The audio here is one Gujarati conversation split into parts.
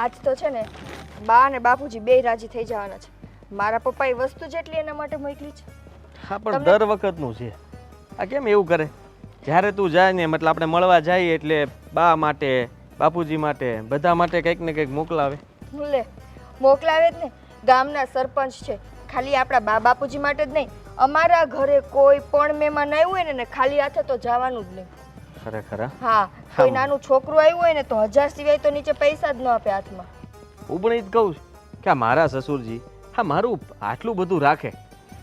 આજ તો છે ને બા અને બાપુજી બેય રાજી થઈ જવાના છે. મારા પપ્પાએ વસ્તુ જેટલી એના માટે મોકલી છે. હા પણ દર વખતનું છે. આ કેમ એવું કરે? જ્યારે તું જાય ને મતલબ આપણે મળવા જઈએ એટલે બા માટે બાપુજી માટે બધા માટે કંઈક ને કંઈક મોકલાવે. લે મોકલાવે જ ને. ગામના સરપંચ છે. ખાલી આપણા બા બાપુજી માટે જ નહીં. અમારા ઘરે કોઈ પણ મહેમાન આવ્યું હોય ને ખાલી હાથે તો જવાનું જ નહીં. ખરેખર હા? હા કોઈ નાનું છોકરું આવ્યું હોય ને તો હજાર સિવાય તો નીચે પૈસા જ ન આપે હાથમાં. હું પણ એ જ કહું છું કે આ મારા સસુરજી હા મારું આટલું બધું રાખે.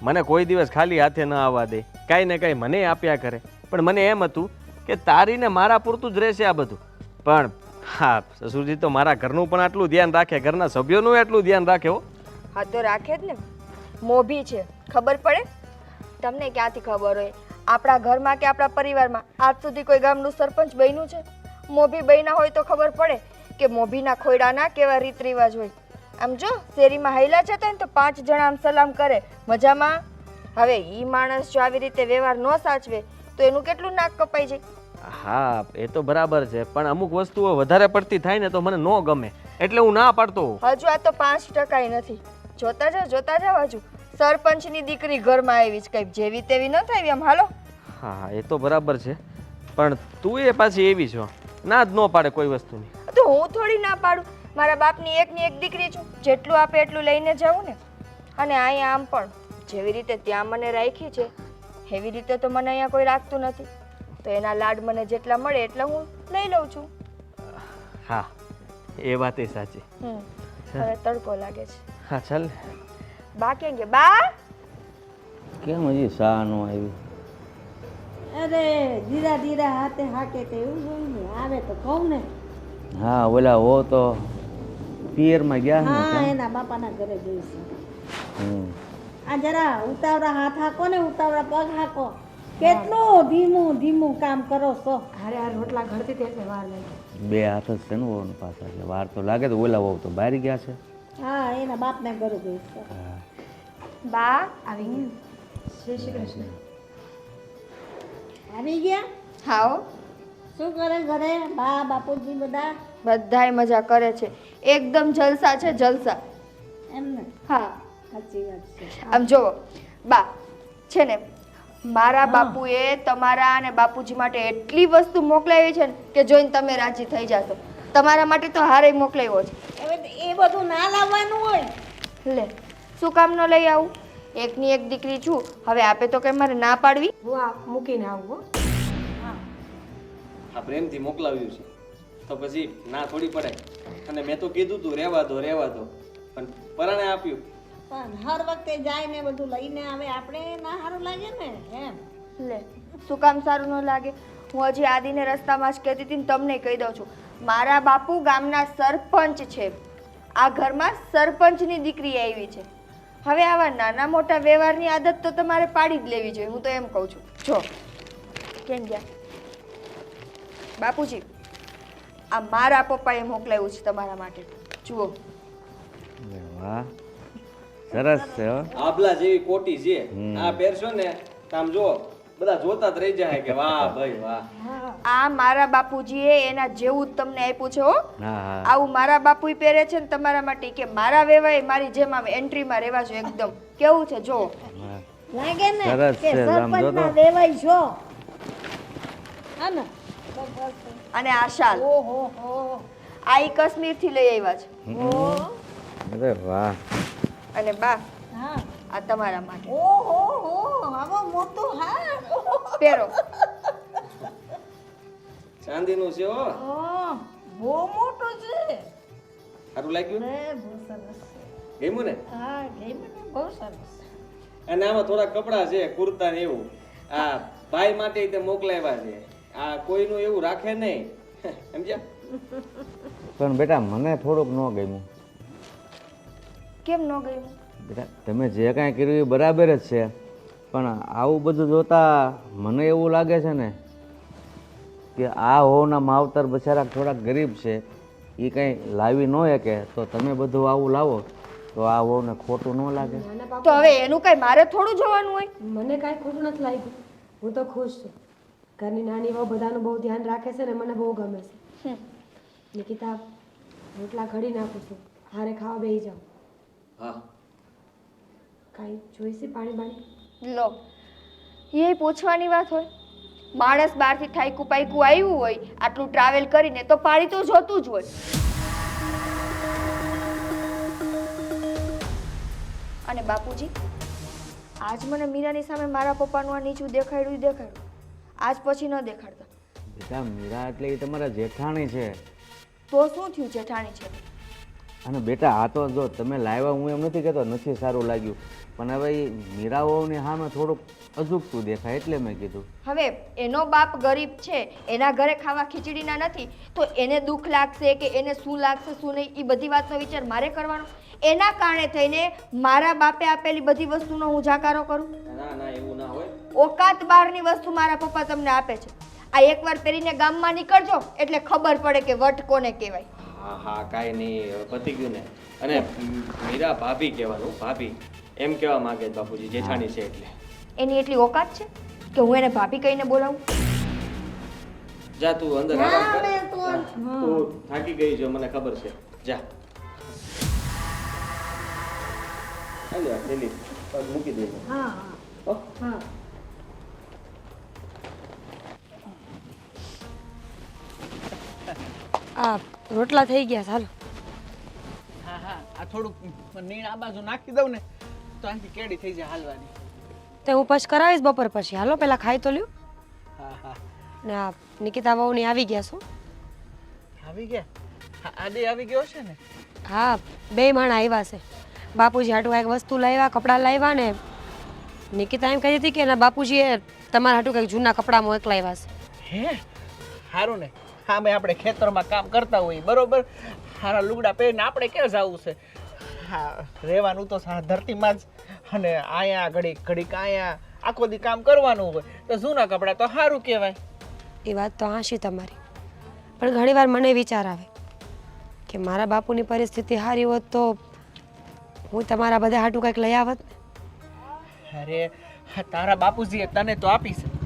મને કોઈ દિવસ ખાલી હાથે ન આવવા દે. કાંઈ ને કાંઈ મને આપ્યા કરે. પણ મને એમ હતું કે તારીને મારા પૂરતું જ રહેશે આ બધું. પણ હા સસુરજી તો મારા ઘરનું પણ આટલું ધ્યાન રાખે ઘરના સભ્યોનું એટલું ધ્યાન રાખે હો. હા તો રાખે જ ને. મોભી છે. ખબર પડે? તમને ક્યાંથી ખબર હોય? આપણા ઘરમાં કે આપણા પરિવારમાં. આજ સુધી કોઈ ગામનું સરપંચ બન્યું છે? મોભી બન્યા હોય તો ખબર પડે કે મોભીના ખોયડાના કેવા રીત રિવાજ હોય. આમ જો શેરીમાં હૈલા જતા ને તો પાંચ જણા આમ સલામ કરે. મજામાં? હવે ઈ માણસ જો આવી રીતે વ્યવહાર ન સાચવે તો એનું કેટલું નાક કપાઈ જાય? હા એ તો બરાબર છે પણ અમુક વસ્તુઓ વધારે પડતી થાય ને તો મને ન ગમે. એટલે હું ના પાડતો હજુ આ તો પાંચ ટકા નથી. જોતા જાઓ જોતા જાઓ હજુ સરપંચની દીકરી ઘરમાં આવી જ કઈ જેવી તેવી ન થાય એમ હાલો? હા એ તો બરાબર છે પણ તું એ પાછી એવી છો ના જ ન પાડે કોઈ વસ્તુની. તો હું થોડી ના પાડું મારા બાપની એકની એક દીકરી છું જેટલું આપે એટલું લઈને જાઉં ને. અને અહીંયા આમ પણ જેવી રીતે ત્યાં મને રાખી છે એવી રીતે તો મને અહીંયા કોઈ રાખતું નથી. તો એના લાડ મને જેટલા મળે એટલા હું લઈ લઉં છું. હા એ વાત એ સાચી. હવે તડકો લાગે છે. હા ચાલ ને. બા કેમ કે બા? કેમ હજી સા નો આવી? અરે ધીરા ધીરા હાથે હાકે તે એવું હોય ને આવે તો કહું ને. હા ઓલા હો તો પિયરમાં ગયા ને હા એના બાપાના ઘરે જઈશું હમ. આ જરા ઉતાવળા હાથ હાકો ને ઉતાવળા પગ હાકો. કેટલું ધીમું ધીમું કામ કરો છો? અરે આ રોટલા ઘડતી તે વાર લાગી. બે હાથ જ છે ને ઓન પાછા છે વાર તો લાગે તો ઓલા વહુ તો બહાર ગયા છે. હા એના બાપને ઘરે જઈશું હા. બા આવી ગયા જય શ્રી કૃષ્ણ. આવી ગયા? હાઓ. શું કરે ઘરે? બા બાપુજી બધા? બધાય મજા કરે છે. એકદમ જલસા છે જલસા. એમને હા. સાચી વાત છે. આમ જુઓ બા છે ને મારા બાપુએ તમારા અને બાપુજી માટે એટલી વસ્તુ મોકલાવી છે ને કે જોઈને તમે રાજી થઈ જાશો. તમારા માટે તો હારે મોકલાવ્યો છે. હવે એ બધું ના લાવવાનું હોય. લે. શું કામ ન લઈ આવું? એકની એક દીકરી છું. હવે આપે તો કંઈ મારે ના પાડવી? હું આ મૂકીને આવું હો. આ પ્રેમથી મોકલાવ્યું છે. તો પછી ના થોડી પડે. અને મેં તો કીધું તું રહેવા દો રહેવા દો. પણ પરાણે આપ્યું. પણ હર વખતે જાય ને બધું લઈને આવે આપણે ના સારું લાગે ને એમ. લે શું કામ સારું ન લાગે? હું હજી આદિને રસ્તામાં જ કહેતી હતી ને તમને કહી દઉં છું. મારા બાપુ ગામના સરપંચ છે. આ ઘરમાં સરપંચની દીકરી આવી છે. હવે આવા નાના મોટા વ્યવહારની આદત તો તમારે પાડી જ લેવી જોઈએ હું તો એમ કહું છું. જો કેમ ગયા? બાપુજી આ મારા પપ્પાએ મોકલાવ્યું છે તમારા માટે. જુઓ. વાહ સરસ છે આપલા આબલા જેવી કોટી છે. આ પહેરશો ને આમ જો બધા જોતા જ રહી જાય કે વાહ ભાઈ વાહ. આ મારા બાપુજીએ એના જેવું જ તમને આપ્યું છે હો. આવું મારા બાપુ પહેરે છે ને તમારા માટે કે મારા વેવાય મારી જેમ આમ એન્ટ્રીમાં રહેવા જો એકદમ. કેવું છે જો? લાગે ને સરસ કે જો સરપંચના વેવાય છો. હા અને આ શાલ. આ ઈ કાશ્મીરથી લઈ આવ્યા છે. અરે વાહ. અને બા. હા. આ તમારા માટે. ઓહો હો આવો મોટું હા પહેરો. ચાંદીનું છે હો. બહુ મોટું છે. સારું લાગ્યું ને? બહુ સરસ ગમ્યું ને? હા ગઈ મને બહુ સરસ અને આમાં થોડા કપડાં છે કુર્તા ને એવું. આ ભાઈ માટે તે મોકલાવ્યા છે. આ કોઈનું એવું રાખે નહીં. સમજ્યા? પણ બેટા મને થોડુંક ન ગમ્યું. કેમ ન ગયું તમે જે કાંઈ કર્યું એ બરાબર જ છે. પણ આવું બધું જોતા મને એવું લાગે છે ને કે આ હોના માવતર બચારા થોડાક ગરીબ છે. એ કંઈ લાવી ન શકે. તો તમે બધું આવું લાવો. તો આ હોને ખોટું ન લાગે. તો હવે એનું કઈ મારે થોડું જોવાનું હોય? મને કાંઈ ખોટું નથી લાગ્યું. હું તો ખુશ છું. ઘરની નાની વહુ બધાનું બહુ ધ્યાન રાખે છે ને મને બહુ ગમે છે. નિકિતા રોટલા ઘડી નાખું છું. હારે ખાવા બેસી જાઉં. હા. કાંઈ જોઈશે પાણી બાણી? લો એ પૂછવાની વાત હોય. માણસ બહારથી થાયકું પાયકું આવ્યું હોય આટલું ટ્રાવેલ કરીને તો પાણી તો જોતું જ હોય. અને બાપુજી આજ મને મીરાની સામે મારા પપ્પાનું આ નીચું દેખાડ્યું દેખાડ્યું. આજ પછી ન દેખાડતા. બેટા મીરા એટલે એ તમારા જેઠાણી છે. તો શું થયું જેઠાણી છે? અને બેટા આ તો જો તમે લાવ્યા હું એમ નથી કહેતો નથી સારું લાગ્યું. પણ હવે એ મીરાઓની સામે થોડુંક અજુકતું દેખાય એટલે મેં કીધું. હવે એનો બાપ ગરીબ છે એના ઘરે ખાવા ખીચડીના નથી તો એને દુઃખ લાગશે કે એને શું લાગશે શું નહીં એ બધી વાતનો વિચાર મારે કરવાનો? એના કારણે થઈને મારા બાપે આપેલી બધી વસ્તુનો હું જાકારો કરું? ના ના એવું ના હોય. ઓકાત બહારની વસ્તુ મારા પપ્પા તમને આપે છે. આ એકવાર પહેરીને ગામમાં નીકળજો એટલે ખબર પડે કે વટ કોને કહેવાય. હા હા કાંઈ નહીં પતી ગયું ને. અને મીરા ભાભી કહેવાનું ભાભી એમ કહેવા માંગે છે બાપુજી જેઠાણી છે એટલે. એની એટલી ઓકાત છે કે હું એને ભાભી કહીને બોલાવું? જા તું અંદર આરામ કર. તો- થાકી ગઈ છે મને ખબર છે. જા. હાલે. આ મૂકી દે. હા. હો? હા. આ રોટલા થઈ ગયા ચાલો હા હા આ થોડુંક નીણ આ બાજુ નાખી દઉં ને તો આનાથી કેડી થઈ જાય હાલવાની. તે હું પછી કરાવીશ બપોર પછી. હાલો પહેલાં ખાઈ તો લ્યો. હા હા. ને આ નિકિતા વહુની આવી ગયા છો. આવી ગયા? આદે આવી ગયો છે ને? હા બે માણા આવ્યા છે. બાપુજી હાટું કાંઈક વસ્તુ લાવ્યા કપડાં લાવ્યા ને નિકિતા એમ કહી હતી કે એના બાપુજીએ તમારા હાટું કંઈક જૂના કપડાં મોકલાવ્યા છે. હે? સારું ને. હા મેં આપણે ખેતરમાં કામ કરતા હોઈએ બરોબર? સારા લુગડા પહેરીને આપણે ક્યાં જવું છે? હા રહેવાનું તો ધરતીમાં જ. અને અહીંયા ઘડીક ઘડીક અહીંયા આખો દી કામ કરવાનું હોય તો જૂના કપડાં તો સારું કહેવાય. એ વાત તો હાશી તમારી. પણ ઘણીવાર મને વિચાર આવે કે મારા બાપુની પરિસ્થિતિ સારી હોત તો હું તમારા બધા હાટું કંઈક લઈ આવત ને. અરે તારા બાપુજીએ તને તો આપી છે.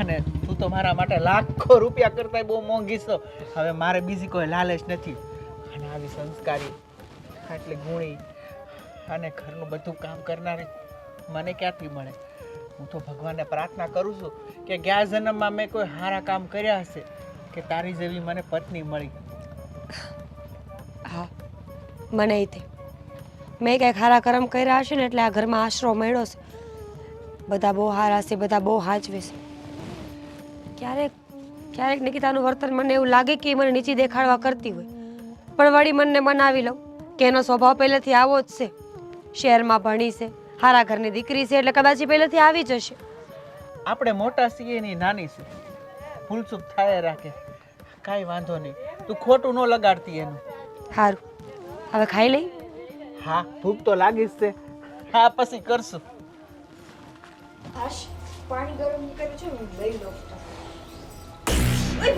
અને તું તો મારા માટે લાખો રૂપિયા કરતા બહુ મોંઘી છો. હવે મારે બીજી કોઈ લાલચ નથી. અને આવી સંસ્કારી આટલી ગુણી અને ઘરનું બધું કામ કરનારી મને ક્યાંથી મળે? હું તો ભગવાનને પ્રાર્થના કરું છું કે ગયા જન્મમાં મેં કોઈ સારા કામ કર્યા હશે કે તારી જેવી મને પત્ની મળી. હા, મને તે મેં કંઈક સારા કર્મ કર્યા હશે ને એટલે આ ઘરમાં આશરો મળ્યો છે. બધા બહુ સારા છે, બધા બહુ હાચવે છે. ક્યારેક ક્યારેક નિકિતાનું વર્તન મને એવું લાગે કે એ મને નીચી દેખાડવા કરતી હોય. પણ વળી મનને મનાવી લઉં કે એનો સ્વભાવ પહેલેથી આવો જ છે. શહેરમાં ભણી છે હારા ઘરની દીકરી છે એટલે કદાચ પહેલેથી આવી જશે. આપણે મોટા છીએ એની નાની છે ભૂલચૂક થાય રાખે. કાંઈ વાંધો નહીં. તું ખોટું ન લગાડતી એનું. સારું હવે ખાઈ લઈ? હા ભૂખ તો લાગી જ છે. હા પછી કરશું. પાણી ગરમ કર્યું છે હું લઈ લઉં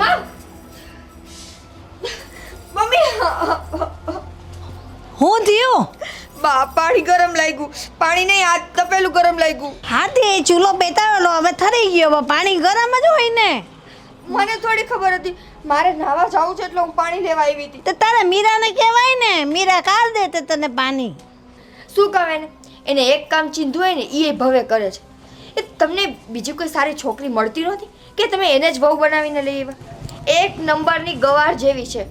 માં મમ્મી હું થયું? બા પાણી ગરમ લાગ્યું. પાણી નહીં આ તપેલું ગરમ લાગ્યું. હાથી ચૂલો બેતાવેલો હવે થરી ગયો. હવે પાણી ગરમ જ હોય ને. મને થોડી ખબર હતી. મારે નાવા જવું છે એટલે હું પાણી લેવા આવી હતી. તો તારે મીરાને કહેવાય ને. મીરા કાલ દે તે તને પાણી. શું કહે ને એને એક કામ ચીંધું હોય ને એ ભવે કરે છે. એ તમને બીજી કોઈ સારી છોકરી મળતી નહોતી? કે તમે એને જ ભોગ બનાવીને લઈ આવ્યા? એક નંબરની ગવાર જેવી છે.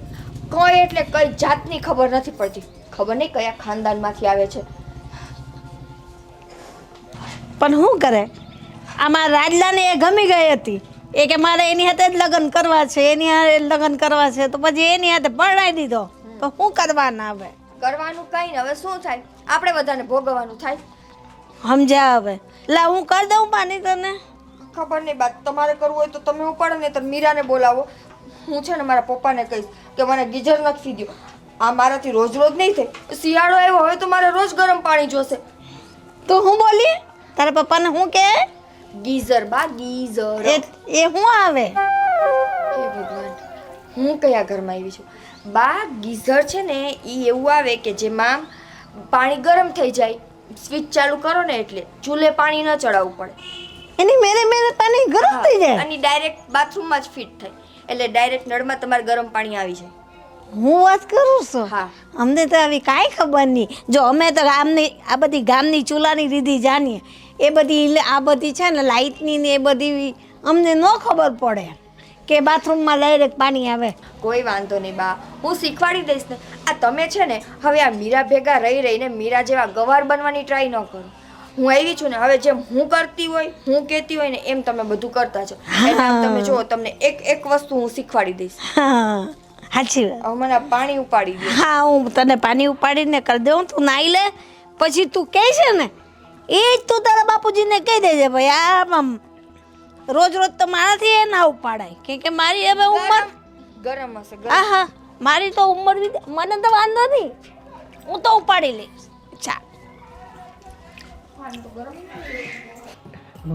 કોઈ એટલે કઈ જાતની ખબર નથી પડતી. ખબર નહીં કયા ખાનદાનમાંથી આવે છે. પણ શું કરે? આમાં રાજલાને એ ગમી ગઈ હતી. એ કે મારે એની હાથે જ લગ્ન કરવા છે એની હાથે લગ્ન કરવા છે તો પછી એની હાથે પરણાવી દીધો. તો શું કરવાના હવે? કરવાનું કંઈ ને હવે શું થાય? આપણે બધાને ભોગવવાનું થાય. સમજ્યા હવે. લા હું કરી દઉં પાણી તને? ખબર નહીં બા તમારે કરવું હોય તો તમે ઉપાડો ને તો મીરાને બોલાવો. હું છે ને મારા પપ્પાને કહીશ કે મને ગીઝર નાખી દો આ મારાથી રોજ રોજ નહીં થાય. શિયાળો આવ્યો હવે તો મારે રોજ ગરમ પાણી જોશે. તો હું બોલી? તારા પપ્પાને હું કે? ગીઝર બા ગીઝર. એ એ હું આવે? હે ભગવાન હું કયા ઘરમાં આવી છું? બા ગીઝર છે ને એ એવું આવે કે જેમાં પાણી ગરમ થઈ જાય. સ્વિચ ચાલુ કરો ને એટલે ચૂલે પાણી ન ચડાવવું પડે. એની મેરે મેરે પાણી ગરમ થઈ જાય. અને ડાયરેક્ટ બાથરૂમમાં જ ફિટ થાય. એટલે ડાયરેક્ટ નળમાં તમારે ગરમ પાણી આવી જાય. હું વાત કરું છું? હા. અમને તો આવી કાંઈ ખબર નહીં. જો અમે તો ગામની આ બધી ગામની ચૂલાની રીધી જાણીએ. એ બધી આ બધી છે ને લાઇટની ને એ બધી અમને ન ખબર પડે કે બાથરૂમમાં ડાયરેક્ટ પાણી આવે. કોઈ વાંધો નહીં બા. હું શીખવાડી દઈશ ને. આ તમે છે ને હવે આ મીરા ભેગા રહી રહીને મીરા જેવા ગવાર બનવાની ટ્રાય ન કરો. હું આવી છું ને હવે જેમ હું કરતી હોય હું કહેતી હોય ને એમ તમે બધું કરતા છો. એટલે આમ તમે જુઓ તમને એક એક વસ્તુ હું શીખવાડી દઈશ. સાચી વાત. મને આ પાણી ઉપાડી દે. હા હું તને પાણી ઉપાડીને કરી દઉં તું નાઈ લે પછી તું કહે છે ને એ જ તું તારા બાપુજીને કહી દેજે ભાઈ આમ રોજ રોજ તો મારાથી એ ના ઉપાડાય. કેમ કે મારી હવે ઉંમર ગરમ હશે. હા હા મારી તો ઉંમર મને તો વાંધો નહીં. હું તો ઉપાડી લઈશ. ચા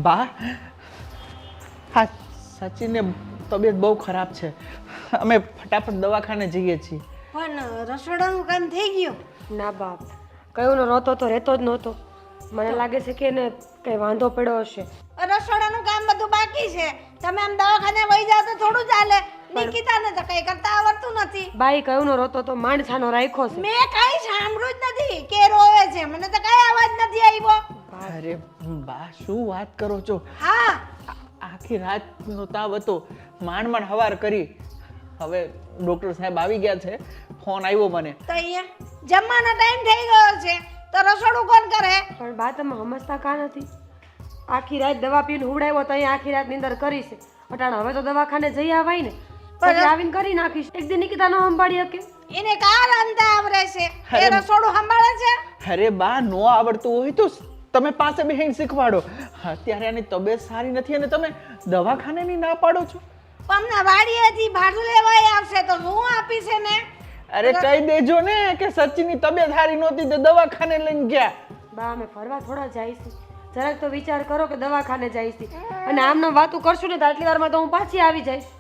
બા હા સચિનને તબિયત બહુ ખરાબ છે. અમે ફટાફટ દવાખાને જઈએ છીએ. પણ રસોડાનું કામ થઈ ગયું? ના બાપ કયો નો રોતો તો રહેતો જ નહોતો. મને લાગે છે કે એને કઈ વાંધો પડ્યો હશે. રસોડાનું કામ બધું બાકી છે. તમે આમ દવાખાને વહી જાઓ તો થોડું ચાલે. નિકિતાને તો કઈ કરતા આવડતું નથી. બાઈ કયું નો રોતો તો માંડછાનો રાખ્યો છે. મેં કઈ સાંભળ્યું જ નથી કે રોવે છે. મને તો કઈ અવાજ નથી આવ્યો. અરે બા શું વાત કરો છો? હા. આખી આખી રાતનો તાવ હતો. માંડ માંડ હવાર કરી. હવે ડૉક્ટર સાહેબ આવી ગયા છે. ફોન આવ્યો મને. તો અહીંયા જમવાનો ટાઈમ થઈ ગયો છે. તો રસોડું કોણ કરે? પણ બા તમે સમજતા કા નથી? આખી રાત દવા પીને હુવડાવ્યો તો અહીંયા આખી રાત નિંદર કરી છે. અટાણ હવે તો દવાખાને જઈ આવાય ને. આવીને કરી નાખીશ. એક દિન નિકિતા નો સંભાળી શકે. એને કા રાંધતા આવરે છે એ. રસોડું સંભાળે છે? અરે બા નો આવડતું હોય તો તમે પાસે બેહીને શીખવાડો. અત્યારે આની તબિયત સારી નથી અને તમે દવાખાનેની ના પાડો છો. પણ વાડીએથી ભાડું લેવાય આવશે તો હું આપીશ એને? અરે કહી દેજો ને કે સચિનની તબિયત સારી નહોતી તો દવાખાને લઈને ગયા. બા અમે ફરવા થોડા જઈશું. જરાક તો વિચાર કરો કે દવાખાને જઈશ. અને આમને વાતું કરશું ને તો આટલી વારમાં તો હું પાછી આવી જઈશ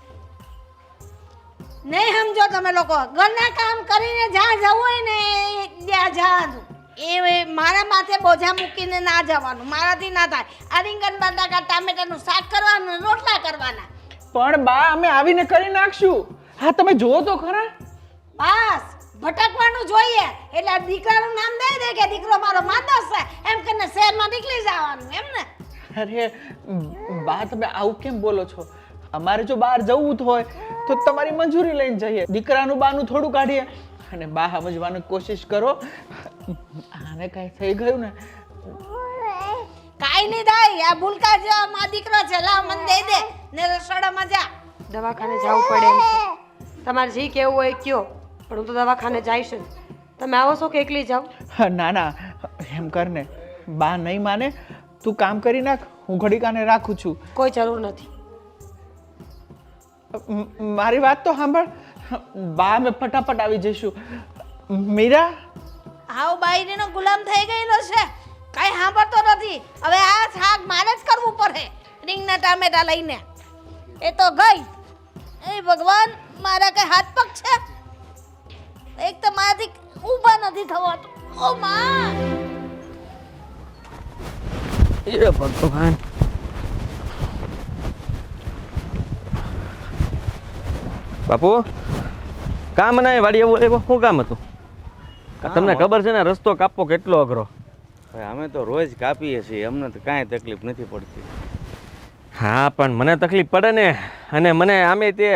નહીં સમજો તમે લોકો. ઘરના કામ કરીને જ્યાં જવું હોય ને ત્યાં જવાનું એ મારા માથે બોજા મૂકીને ના જવાનું. મારાથી ના થાય. આ રીંગણ બટાકા ટામેટાનું શાક કરવાનું રોટલા કરવાના. પણ બા અમે આવીને કરી નાખશું. હા તમે જુઓ તો ખરા. બસ. ભટકવાનું જોઈએ. એટલે દીકરાનું નામ દઈ દે કે દીકરો મારો માદસ છે. એમ કરીને શહેરમાં નીકળી જવાનું એમ ને? અરે બા તમે આવું કેમ બોલો છો? અમારે જો બહાર જવું જ હોય તો તમારી મંજૂરી લઈને જઈએ. દીકરાનું બાનું થોડું કાઢીએ અને બા સમજવાની કોશિશ કરો. આને કાંઈ થઈ ગયું ને? કાંઈ નહીં થાય. આ ભૂલકા જો મા દીકરો છે લાવ મને દઈ દે. ને રસોડામાં જા. દવાખાને જવું પડે એમ છે. તમારે જે કેવું હોય કયો. પણ હું તો દવાખાને જઈશ જ. તમે આવો છો કે એકલી જાઓ? ના ના. એમ કરને બા નહીં માને. તું કામ કરી નાખ. હું ઘડીકાને રાખું છું. કોઈ જરૂર નથી. મારી વાત તો સાંભળ. બા અમે ફટાફટ આવી જઈશું. મીરા? હાવ બાયરીનો ગુલામ થઈ ગયેલો છે. કાંઈ સાંભળતો નથી. હવે આ શાક મારે જ કરવું પડે. રીંગના ટામેટા લઈને. એ તો ગઈ. એ ભગવાન મારા કઈ હાથ પગ છે? એક તો મારાથી ઊભા નથી થવાતું ઓ માં! એ ભગવાન. બાપુ કામ ના વાડી એવું એવું શું કામ હતું? તમને ખબર છે ને રસ્તો કાપવો કેટલો અઘરો. અમે તો રોજ કાપીએ છીએ અમને તો કાંઈ તકલીફ નથી પડતી. હા પણ મને તકલીફ પડે ને અને મને આમે તે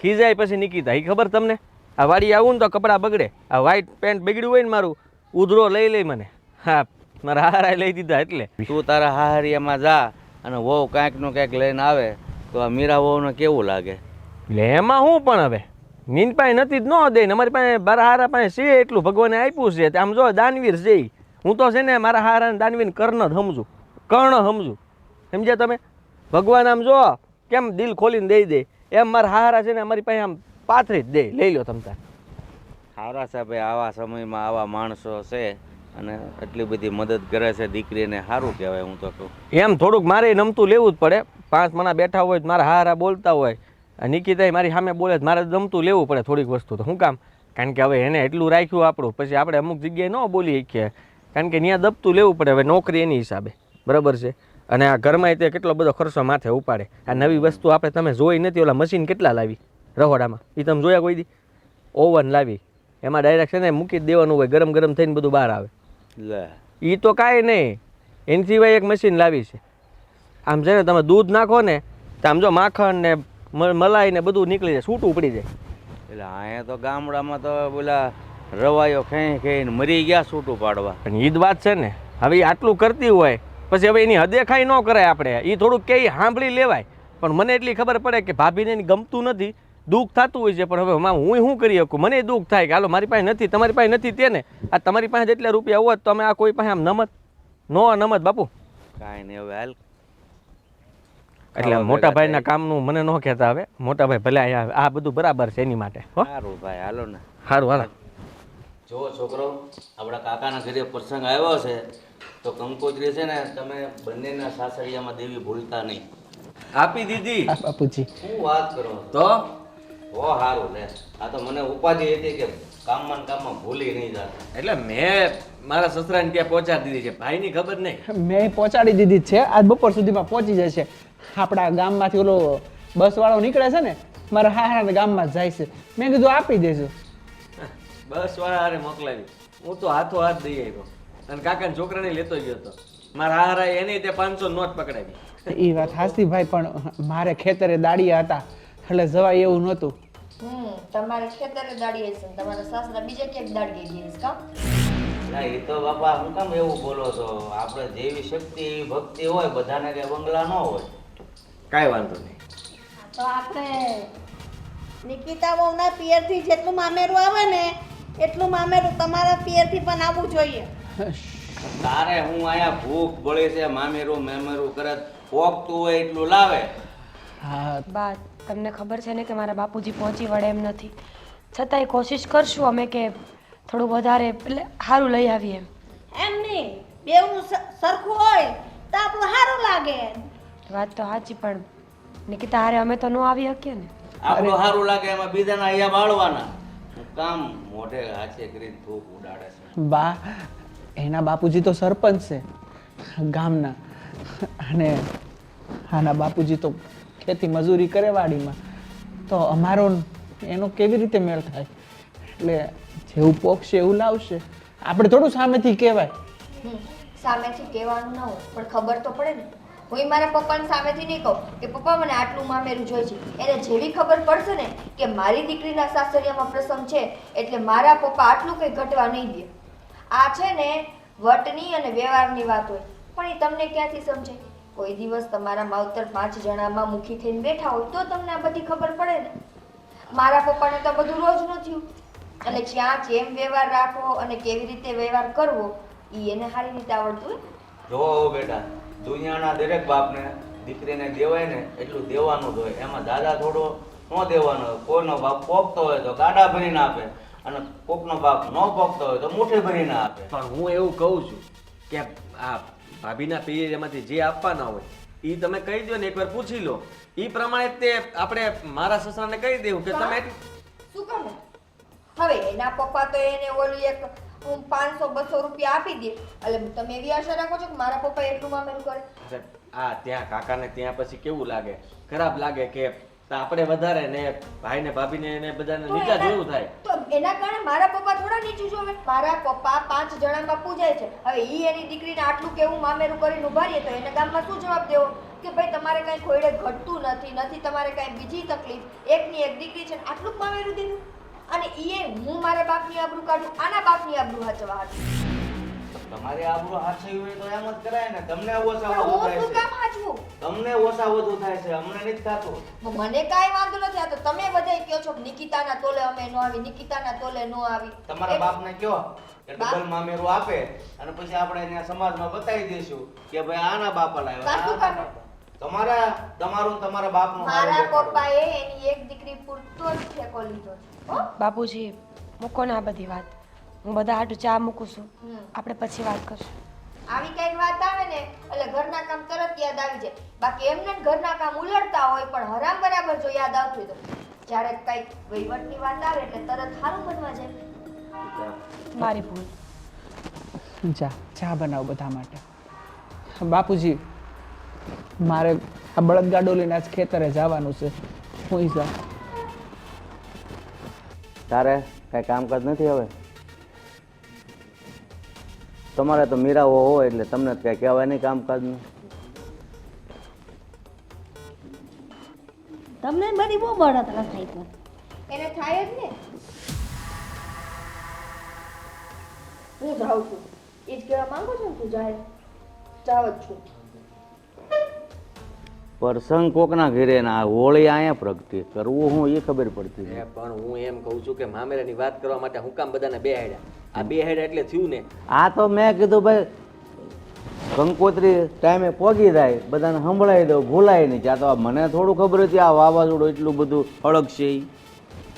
ખીજાય પછી નીકળતા એ ખબર તમને? આ વાડી આવું ને તો કપડાં બગડે. આ વ્હાઈટ પેન્ટ બગડ્યું હોય ને મારું ઉધરો લઈ લઈ મને. હા મારા હારા લઈ દીધા એટલે. તું તારા હાહરિયામાં જા અને વહુ કાંઈકનું કાંઈક લઈને આવે તો આ મીરા વહુને કેવું લાગે? એટલે એમાં હું પણ હવે? નીન પાસે નથી જ ન દે ને અમારી પાસે બાર હારા પાસે છે એટલું ભગવાને આપ્યું છે. આમ જો દાનવીર છે હું તો છે ને મારા હારા દાનવીર કર્ણ જ સમજું. કર્ણ સમજું. સમજ્યા તમે? ભગવાન આમ જો કેમ દિલ ખોલીને દઈ દે? એમ મારા હારા છે ને અમારી પાસે આમ પાથરી જ દે. લઈ લો તમ હારા સાહેબ આવા સમયમાં આવા માણસો છે અને એટલી બધી મદદ કરે છે દીકરીને. સારું કહેવાય હું તો કહું. એમ થોડુંક મારે નમતું લેવું જ પડે. પાંચ મણા બેઠા હોય તો મારા હારા બોલતા હોય. આ નિકિતાઈ મારી સામે બોલે મારે દમતું લેવું પડે થોડીક વસ્તુ. તો શું કામ? કારણ કે હવે એને એટલું રાખ્યું આપણું. પછી આપણે અમુક જગ્યાએ ન બોલી શકીએ. કારણ કે ત્યાં દબતું લેવું પડે હવે નોકરી એની હિસાબે. બરાબર છે? અને આ ઘરમાં તે કેટલો બધો ખર્ચો માથે ઉપાડે. આ નવી વસ્તુ આપણે તમે જોઈ નથી ઓલા મશીન કેટલા લાવી? રહોડામાં. એ તમે જોયા કોઈ દી? ઓવન લાવી. એમાં ડાયરેક્ટ છે ને મૂકી જ દેવાનું હોય ગરમ ગરમ થઈને બધું બહાર આવે. લે. એ તો કાંઈ નહીં. એની સિવાય એક મશીન લાવી છે. આમ છે ને તમે દૂધ નાખો ને તો આમ જો માખણ ને મલાઈ ને બધું નીકળી જાય છૂટું પડી જાય. એટલે અહીંયા તો ગામડામાં તો બોલા રવાયો ખેઈ ખેઈને મરી ગયા છૂટું પાડવા. પણ ઈ જ વાત છે ને હવે આટલું કરતી હોય પછી હવે એની હદેખાઈ ન કરાય આપણે. એ થોડુંક કે સાંભળી લેવાય. પણ મને એટલી ખબર પડે કે ભાભીને એની ગમતું નથી દુઃખ થતું હોય છે પણ હવે મા હું શું કરી શકું? મને દુઃખ થાય કે હાલો મારી પાસે નથી તમારી પાસે નથી તેને. આ તમારી પાસે જેટલા રૂપિયા હોત તો અમે આ કોઈ પાસે આમ નમત. નો નમત બાપુ. કાંઈ નહીં હવે હાલ એટલે મોટા ભાઈ ના કામનું મને ન કહેતા હવે. મોટા ભાઈ ભલે આ બધું બરાબર છે એની માટે સારું ભાઈ હાલો ને. સારું હાલો. જો છોકરો આપણા કાકાના ઘરે પ્રસંગ આવ્યો છે. તો કંકોત્રી છે ને તમે બંનેના સાસરિયામાં દેવી ભૂલતા નહીં. આપી દીધી. બાપુજી. શું વાત કરો? તો? ઓ સારું લે. આ તો મને ઉપાધિ હતી કે કામમાં ને કામમાં ભૂલી નહીં જતા એટલે મેં મારા સસરાને ત્યાં પહોંચાડી દીધી છે. ભાઈની ખબર નહીં. મેં પહોંચાડી દીધી છે. આજ બપોર સુધીમાં પહોંચી જશે. આપણા ગામમાંથી ઓલો બસવાળો નીકળે છે ને મારા હારા ગામમાં જાય છે. મેં કીધું આપી દેજો. બસ વાળા હારે મોકલાવી. હું તો હાથો હાથ દઈ આવ્યો. અને કાકાના છોકરાને લેતો ગયો હતો મારા હારા એની તે પાંચસો નોટ પકડાવી. એ વાત હાસી ભાઈ પણ મારે ખેતરે દાડિયા હતા. એટલે જવાય એવું નહોતું. હમ તમારે ખેતરે દાડી છે તમારા સાસરા બીજે ક્યાંક દાડી ગઈ કાં? ના એ તો બાપા હું કામ એવું બોલો છો? આપણે જેવી શક્તિ એવી ભક્તિ હોય બધાને કે બંગલા ન હોય. કાંઈ વાંધો નહીં. તો આપણે નિકિતા બહુના પિયરથી જેટલું મામેરું આવે ને એટલું મામેરું તમારા પિયરથી પણ આવવું જોઈએ. તારે હું અહીંયા ભૂખ બળે છે મામેરું મેમેરું કરે પોગતું હોય એટલું લાવે. હા. બા તમને ખબર છે ને કે મારા બાપુજી પહોંચી વળે એમ નથી. છતાંય કોશિશ કરશું અમે કે થોડું વધારે એટલે સારું લઈ આવીએ એમ. એમ નહીં બેવું સ- સરખું હોય તો આપણું સારું લાગે. વાત તો સાચી પણ નિકિતા હારે અમે તો ન આવી શકીએ ને. આપણું સારું લાગે એમાં બીજાના અહીંયા બાળવાના. કામ મોઢે હાથે કરીને થૂક ઉડાડે છે. બા એના બાપુજી તો સરપંચ છે ગામના. અને આના બાપુજી તો ખેતી મજૂરી કરે વાડીમાં. તો અમારો એનો કેવી રીતે મેળ થાય? એટલે જેવું પોખશે એવું લાવશે. આપણે થોડું સામેથી કહેવાય. સામેથી કહેવાનું ના હોય પણ ખબર તો પડે ને. હું મારા પપ્પાને સામેથી નહીં કહું કે, પપ્પા, મને આટલું મામેરું જોઈએ છે. એને જેવી ખબર પડશે ને કે મારી દીકરીના સાસરિયામાં પ્રસંગ છે, એટલે મારા પપ્પા આટલું કંઈ ઘટવા નહીં દે. આ છે ને વટની અને વ્યવહારની વાત હોય. પણ એ તમને ક્યાંથી સમજે? કોઈ દિવસ તમારા માવતર પાંચ જણામાં મુખી થઈને બેઠા હોય તો તમને આ બધી ખબર પડે ને. મારા પપ્પાને તો બધું રોજનું થયું. અને ક્યાં કેમ વ્યવહાર રાખવો અને કેવી રીતે વ્યવહાર કરવો એ એને સારી રીતે આવડતું હોય બેટા. દુનિયાના દરેક બાપને દીકરીને દેવાય ને એટલું દેવાનું જ હોય. એમાં દાદા થોડો ન દેવાનો હોય. કોઈનો બાપ પોગતો હોય તો ગાડા ભરીને આપે અને કોકનો બાપ ન પોખતો હોય તો મુઠ્ઠી ભરીને આપે. પણ હું એવું કહું છું કે આ ભાભીના પિયરમાંથી જે આપવાના હોય એ તમે કહી દો ને એકવાર પૂછી લો. એ પ્રમાણે તે આપણે મારા સસરાને કહી દેવું કે તમે શું કહો હવે એના પપ્પા તો એને ઓલી એક હું પાંચસો બસો રૂપિયા આપી દે. એટલે તમે એવી આશા રાખો છો કે મારા પપ્પા એટલું મામેરું કરે? આ ત્યાં કાકાને ત્યાં પછી કેવું લાગે? ખરાબ લાગે કે આપણે વધારે ને ભાઈ ને ભાભી ને બધાને નીચા એના- જેવું થાય? તો એના કારણે મારા પપ્પા થોડા નીચું જોવે. મારા પપ્પા પાંચ જણામાં પૂજાય છે. હવે ઈ એની દીકરીને આટલું કેવું મામેરું કરીને ઊભા રહીએ તો એને ગામમાં શું જવાબ દેવો? કે ભાઈ તમારે કાંઈ ખોયડે ઘટતું નથી નથી તમારે કાંઈ બીજી તકલીફ. એકની એક દીકરી છે આટલું જ મામેરું દીધું? અને ઈએ હું મારા બાપની આબરૂ કાઢું આના બાપની આબરૂ હાચવા હાચું. તમારે આબરૂ હાચવી હોય તો એમ જ કરાય ને તમને ઓછા વધુ થાય છે. કામ હાચવું? તમને ઓછા વધુ થાય છે અમને નથી થાતો. મને કાઈ વાંધો નથી આ તો તમે બધાય કહો છો કે નિકિતાના તોલે અમે નો આવી નિકિતાના તોલે નો આવી. તમારા બાપને કયો કે બાપ? ડબલ મામેરો આપે અને પછી આપણે અહીંયા સમાજમાં બતાવી દઈશું કે ભાઈ આના બાપા લાવ્યો. તમારા તમારું તમારા બાપનું મારા. પપ્પાએ એની એક દીકરી પૂરતો જ ઠેકો લીધો છે હો? બાપુજી મૂકો ને આ બધી વાત. હું બધા હાટું ચા મૂકું છું. આપણે પછી વાત કરશું. આવી કંઈક વાત આવે ને એટલે ઘરના કામ તરત યાદ આવી જાય. બાકી એમને ઘરના કામ ઉલડતા હોય પણ હરામ બરાબર જો યાદ આવતું હોય તો. જ્યારે કંઈક વહીવટની વાત આવે એટલે તરત સારું બનવા જાય. મારી ભૂલ. જા ચા બનાવ બધા માટે. બાપુજી મારે આ બળદગાડો લઈને આજ ખેતરે જવાનું છે. હું જાઉં. તારે કાંઈ કામકાજ નથી હવે? તમારે તો મીરાઓ હોય એટલે તમને કઈ કહેવાય નહીં કામકાજનું. તમને બધી બહુ બળતરા થાય એને થાય જ ને. હું જાઉં છું. એ જ કહેવા માંગુ છું ને તું જાય જાવ જ છું. પ્રસંગ કોકના ઘરે ના હોળી અહીંયા પ્રગટી. કરવું હું એ ખબર પડતી નથી. પણ હું એમ કહું છું કે મામેરાની વાત કરવા માટે હું કામ બધાને બેહાડ્યા. આ બેહાડ્યા એટલે થયું ને. આ તો મેં કીધું ભાઈ કંકોત્રી ટાઈમે પોગી જાય બધાને સંભળાવી દઉં ભૂલાય નહીં. ત્યાં તો મને થોડું ખબર હતી આ વાવાઝોડું એટલું બધું અળગશે.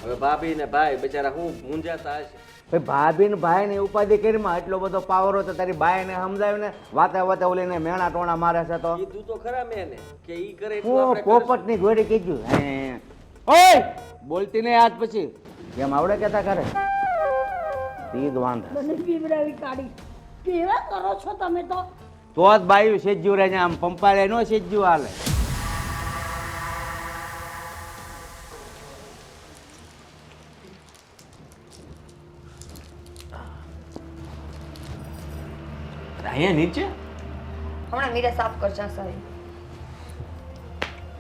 હવે ભાભી ને ભાઈ બિચારા હું મૂંઝાતા હશે. ભાઈ ભાભી ને ભાઈ ની ઉપાધિ કરીમાં એટલો બધો પાવર હતો તારી બાય ને સમજાવ્યું ને વાતે વાતે ઓલીને મેણા ટોણા મારે છે તો. કીધું તો ખરા મેં કે ઈ કરે હું પોપટની ઘોડી કીધું. ઓય! બોલતી નહીં આજ પછી. કેમ આવડે કેતા કરે તી જ વાંધા. મને બીવડાવી કાઢી. કેવા કરો છો તમે તો? તો જ બાયું સેજ્યું રહે આમ પંપાળે નો સેજ્યું હાલે. અહીંયા નીચે? હમણાં મીરા સાફ કરશે સારી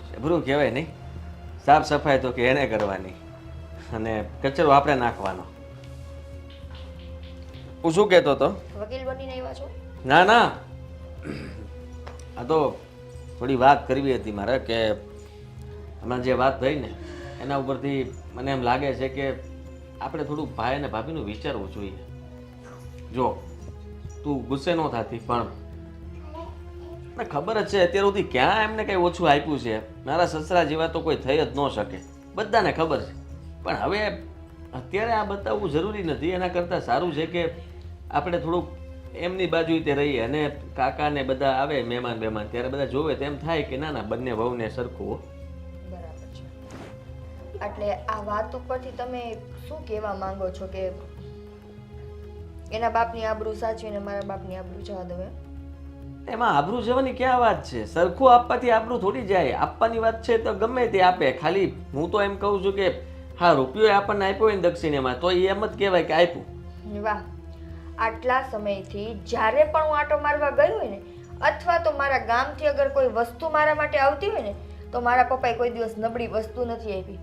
શેભરું કહેવાય નહીં. સાફ સફાઈ તો કે એને કરવાની. અને કચરો આપણે નાખવાનો. હું શું કહેતો હતો? વકીલ બનીને આવ્યા છો? ના ના. આ તો થોડી વાત કરવી હતી મારે કે હમણાં જે વાત થઈ ને એના ઉપરથી મને એમ લાગે છે કે આપણે થોડું ભાઈ અને ભાભીનું વિચારવું જોઈએ. જો તું ગુસ્સે ન થતી, પણ મને ખબર જ છે, અત્યાર સુધી ક્યાં એમને કંઈ ઓછું આપ્યું છે. મારા સસરા જેવા તો કોઈ થઈ જ ન શકે. બધાને ખબર છે. પણ હવે અત્યારે આ બતાવવું જરૂરી નથી. એના કરતાં સારું છે કે આપણે થોડુંક એમની બાજુ તે રહીએ અને કાકા ને બધા આવે મહેમાન મહેમાન ત્યારે બધા જોવે તેમ થાય કે ના ના, બંને વહુને સરખું. બરાબર છે. એટલે આ વાત ઉપરથી તમે શું કહેવા માંગો છો કે એના બાપની આબરૂ સાચવીને મારા બાપની આબરૂ જવા દો એમ? એમાં આબરૂ જવાની ક્યાં વાત છે? સરખું આપવાથી આબરૂ થોડી જાય. આપવાની વાત છે તો ગમે તે આપે. ખાલી હું તો એમ કહું છું કે હા રૂપિયો આપણને આપ્યો હોય ને દક્ષિણેમાં તો એ એમ જ કહેવાય કે આપ્યું. વાહ. આટલા સમયથી જ્યારે પણ હું આટો મારવા ગઈ હોય ને અથવા તો મારા ગામથી અગર કોઈ વસ્તુ મારા માટે આવતી હોય ને તો મારા પપ્પાએ કોઈ દિવસ નબળી વસ્તુ નથી આપી.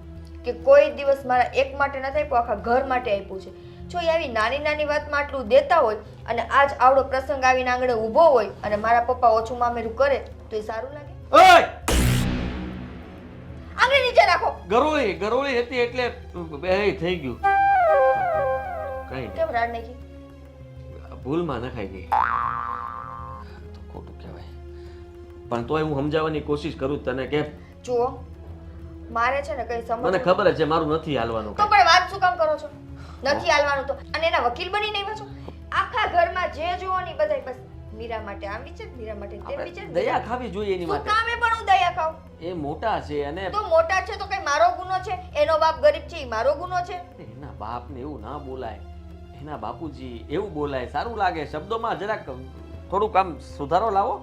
કે કોઈ દિવસ મારા એક માટે નથી આપ્યું આખા ઘર માટે આપ્યું છે. જો એ આવી નાની નાની વાતમાં આટલું દેતા હોય અને આજ આવડો પ્રસંગ આવીને આંગણે ઊભો હોય અને મારા પપ્પા ઓછું મામેરું કરે તો એ સારું લાગે. ઓય! આંગણે નીચે રાખો. ગરોળી ગરોળી હતી એટલે બે થઈ ગયું. કઈ કેમ રાડ નાખી? ભૂલમાં નખાઈ ગઈ. તો ખોટું કહેવાય. પણ તોય હું સમજાવવાની કોશિશ કરું તને કે જુઓ મારે છે ને કઈ સમજ મને ખબર જ છે મારું નથી હાલવાનું તો પણ વાત શું કામ કરો છો? નથી હાલવાનું તો. અને એના વકીલ બનીને આવ્યા છો? આખા ઘરમાં જે જોવાની બધાય બસ મીરા માટે આમ વિચાર મીરા માટે આપણે વિચાર. દયા ખાવી જોઈએ એની માટે. કામે પણ હું દયા ખાવ એ મોટા છે અને તો મોટા છે તો કઈ મારો ગુનો છે? એનો બાપ ગરીબ છે એ મારો ગુનો છે? એના બાપને એવું ના બોલાય. એના બાપુજી એવું બોલાય. સારું લાગે. શબ્દોમાં જરાક થોડુંક આમ સુધારો લાવો.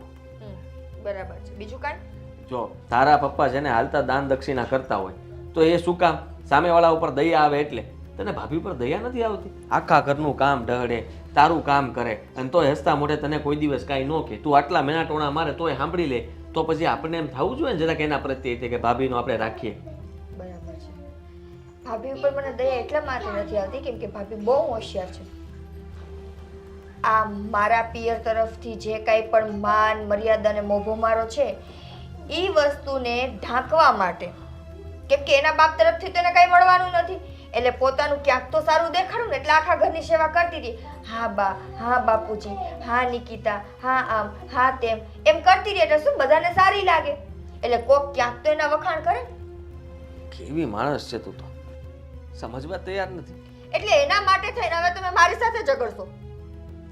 બરાબર છે. બીજું કાંઈ? જો તારા પપ્પા છે ને હાલતા દાન દક્ષિણા કરતા હોય તો એ શું કામ? સામેવાળા ઉપર દયા આવે એટલે. તને ભાભી ઉપર દયા નથી આવતી? આખા ઘરનું કામ ઢહડે તારું કામ કરે, અને તોય હસતા મોઢે તને કોઈ દિવસ કાંઈ ન કે તું આટલા મેના ટોણા મારે તોય સાંભળી લે. તો પછી આપણને એમ થવું જોઈએ ને જરાક એના પ્રત્યે કે ભાભીનો આપણે રાખીએ. બરાબર છે. ભાભી ઉપર મને દયા એટલા માટે નથી આવતી કેમ કે ભાભી બહુ હોશિયાર છે. આ મારા પિયર તરફથી જે કાંઈ પણ માન, મર્યાદા અને મોભો મારો છે એ વસ્તુને ઢાંકવા માટે. કેમ કે એના બાપ તરફથી તેને કાંઈ મળવાનું નથી. એટલે પોતાનું ક્યાંક તો સારું દેખાડું ને એટલે આખા ઘરની સેવા કરતી હતી. હા બા હા બાપુજી હા નિકિતા હા આમ હા તેમ. એમ કરતી રહી એટલે શું બધાને સારી લાગે? એટલે કોક ક્યાંક તો એના વખાણ કરે. કેવી માણસ છે તું તો? સમજવા તૈયાર નથી. એટલે એના માટે થઈને હવે તમે મારી સાથે ઝઘડશો.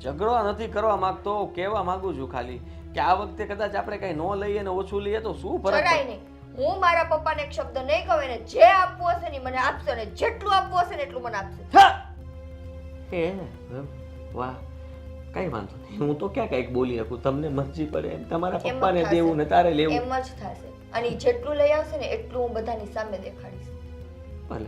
ઝઘડો નથી કરવા માંગતો કહેવા માંગુ છું ખાલી કે આ વખતે કદાચ આપણે કઈ ન લઈએ ને ઓછું લઈએ તો શું ફરક પડે? નહીં. હું મારા પપ્પાને એક શબ્દ નહીં કહું એને જે આપવું હશે ને મને આપશે ને જેટલું આપવું હશે ને એટલું મને આપશે. હા! એ વાહ. કઈ વાંધો નહીં. હું તો ક્યાં કંઈક બોલી શકું? તમને મરજી પડે. એમ તમારા પપ્પાને દેવું ને તારે લેવું. એમ જ થશે. અને જેટલું લઈ આવશે ને એટલું હું બધાની સામે દેખાડીશ. ભલે.